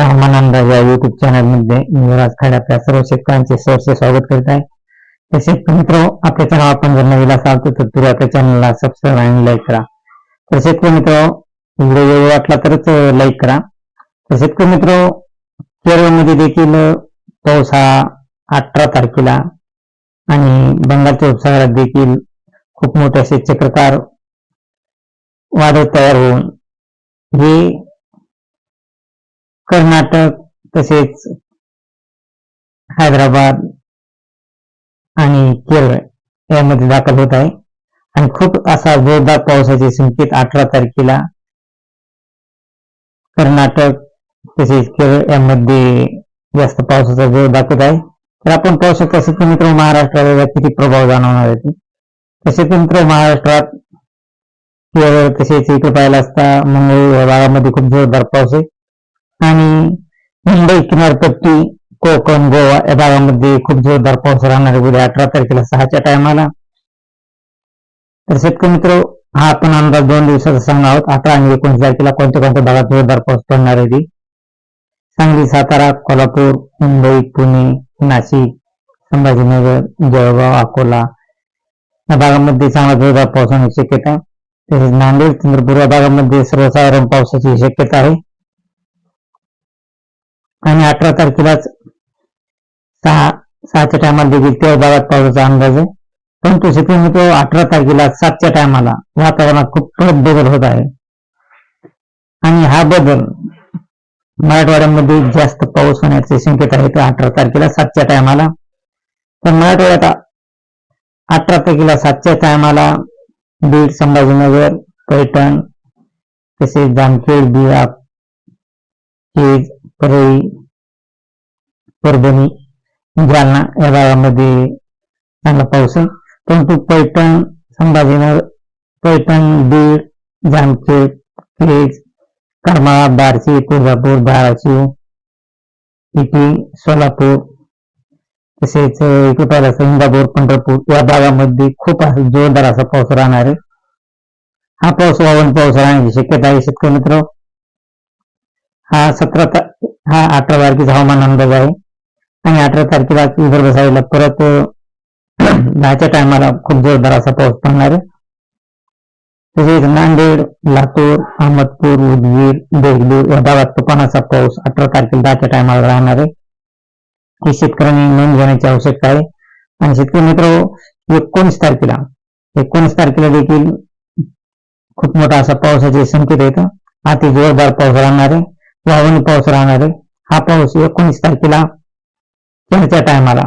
शेतकरी हवामान अंदाज या युट्यूब चॅनलमध्ये मी राज आपल्या सर्व शेतकऱ्यांचे सहर्ष स्वागत करीत आहे. तर शेतकरी मित्र आपल्या चॅनल आपण जर नवीन असाल तर तुम्ही आपल्या चॅनलला सबस्क्राईब आणि लाईक करा. तर शेतकरी मित्र व्हिडिओ वेळ वाटला तरच लाईक करा. तर शेतकरी मित्र केरळमध्ये देखील पाऊस हा अठरा तारखेला आणि बंगालच्या उपसागरात देखील खूप मोठे असे चक्रकार वादळ तयार होऊन हे कर्नाटक तसेच हैदराबाद आणि केरळ यामध्ये दाखल होत आहे. आणि खूप असा जोरदार पावसाचे संकेत अठरा तारखेला कर्नाटक तसेच केरळ यामध्ये जास्त पावसाचा जोर दाखवत आहे. तर आपण पाहू शकता शेतकरी मित्र महाराष्ट्राला किती प्रभाव जाणवणार आहे तसेच मित्र महाराष्ट्रात केरळ तसेच इकडे पाहिला असता मंगळूर या भागामध्ये खूप जोरदार पाऊस आहे. आणि मुंबई किनारपट्टी कोकण गोवा या भागामध्ये खूप जोरदार पाऊस राहणार आहे. उद्या अठरा तारखेला सहाच्या टायमाला. तर शेतकरी मित्र हा आपण अंदाज दोन दिवसाचा सांगणार आहोत. अठरा आणि एकोणीस तारखेला कोणत्या कोणत्या भागात जोरदार पाऊस पडणार आहे ती. सांगली सातारा कोल्हापूर मुंबई पुणे नाशिक संभाजीनगर जळगाव अकोला या भागामध्ये चांगला जोरदार पाऊस होण्याची शक्यता तसेच नांदेड चंद्रपूर या भागामध्ये सर्वसाधारण पावसाची शक्यता आहे. आणि अठरा तारखेलाच सहा सहाच्या टायमाला देखील त्या भागात पावसाचा अंदाज आहे. परंतु शेतकरी म्हणजे तो अठरा तारखेला सातच्या टायमाला वातावरणात खूप परत बदल होत आहे. आणि हा बदल मराठवाड्यामध्ये जास्त पाऊस होण्याची संकेत आहे तो अठरा तारखेला सातच्या टायमाला तर मराठवाड्यात अठरा तारखेला सातच्या टायमाला बीड संभाजीनगर पैठण तसेच जामखेड बिया केज परळी परभणी जालना या भागामध्ये चांगला पाऊस आहे. परंतु पैठण संभाजीनगर पैठण बीड जामखेड केज करमाळा बार्शी तुळजापूर धाराशिव इथे सोलापूर तसेच इकडे पाहिलं असं इंदापूर पंढरपूर या भागामध्ये खूप असं जोरदार असा पाऊस राहणार आहे. हा पाऊस वावन पाऊस राहण्याची शक्यता आहे शेतकरी मित्र. हा सतरा हा अठरा तारखेचा हवामान अंदाज आहे. आणि अठरा तारखेला विदर्भ साईडला परत दहाच्या टायमाला खूप जोरदार असा पाऊस पडणार आहे. तसेच नांदेड लातूर अहमदपूर उदगीर देगलूर या भागात तुफानाचा पाऊस अठरा तारखेला दहाच्या टायमाला राहणार आहे. ही शेतकऱ्यांनी नोंद घेण्याची आवश्यकता आहे. आणि शेतकरी मित्र एकोणीस तारखेला एकोणीस तारखेला देखील खूप मोठा असा पावसाचे संकेत येतं अति जोरदार पाऊस राहणार आहे. वाहून पाऊस राहणार. आहे हा पाऊस एकोणीस तारखेला त्यांच्या टायमाला.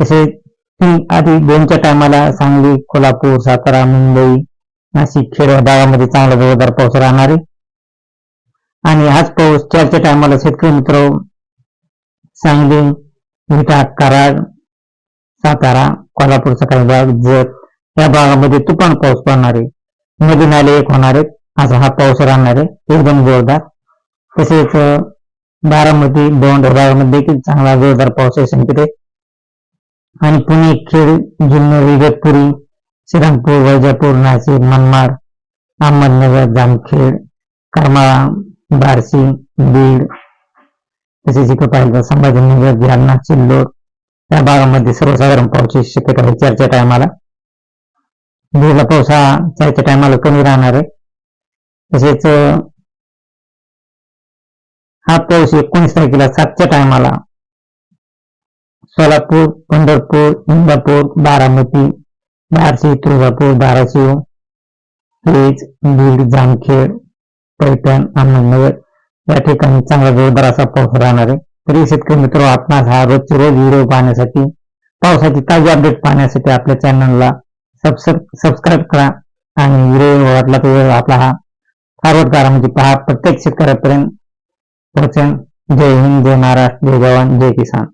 तसेच आधी दोनच्या टायमाला सांगली कोल्हापूर सातारा मुंबई नाशिक खेड भागामध्ये चांगला जोरदार पाऊस राहणार. आहे आणि हाच पाऊस चारच्या टायमाला शेतकरी मित्र सांगली विटा कराड सातारा कोल्हापूरचा काही भाग जत या भागामध्ये तुफान पाऊस पडणार. आहे नदी नाले एक होणार. आहेत असा हा पाऊस राहणार आहे. एकदम जोरदार. तसेच बारामती दोंड भागामध्ये देखील चांगला जोरदार पाऊस आहे संकेत आणि पुणे खेड जुन्नर इगतपुरी श्रीरामपूर वैजापूर नाशिक मनमाड अहमदनगर जामखेड करमाळा बार्शी बीड तसेच इकडे पाहिजे संभाजीनगर जालना चिल्लोड या भागामध्ये सर्वसाधारण पावसाची शक्यता आहे चारच्या टायमाला बीडला पाऊस हा चारच्या टायमाला कमी राहणार आहे. तसेच हा पाऊस एकोणीस तारखेला सातच्या टायमाला सोलापूर पंढरपूर इंदापूर बारामती बार्शी तुळजापूर धाराशिव पेज बीड जामखेड पैठण अहमदनगर या ठिकाणी चांगला जोरदार असा पाऊस राहणार आहे. तरी शेतकरी मित्र आपणास हा रोजचे रोज व्हिडिओ पाहण्यासाठी पावसाची ताजी अपडेट पाहण्यासाठी आपल्या चॅनलला सबस्क्राईब करा. आणि व्हिडिओ वाटला तर आपला हा फॉरवर्ड करा म्हणजे पहा प्रत्येक शेतकऱ्यापर्यंत पोहोचेल जय हिंद जय महाराष्ट्र जय जवान जय किसान.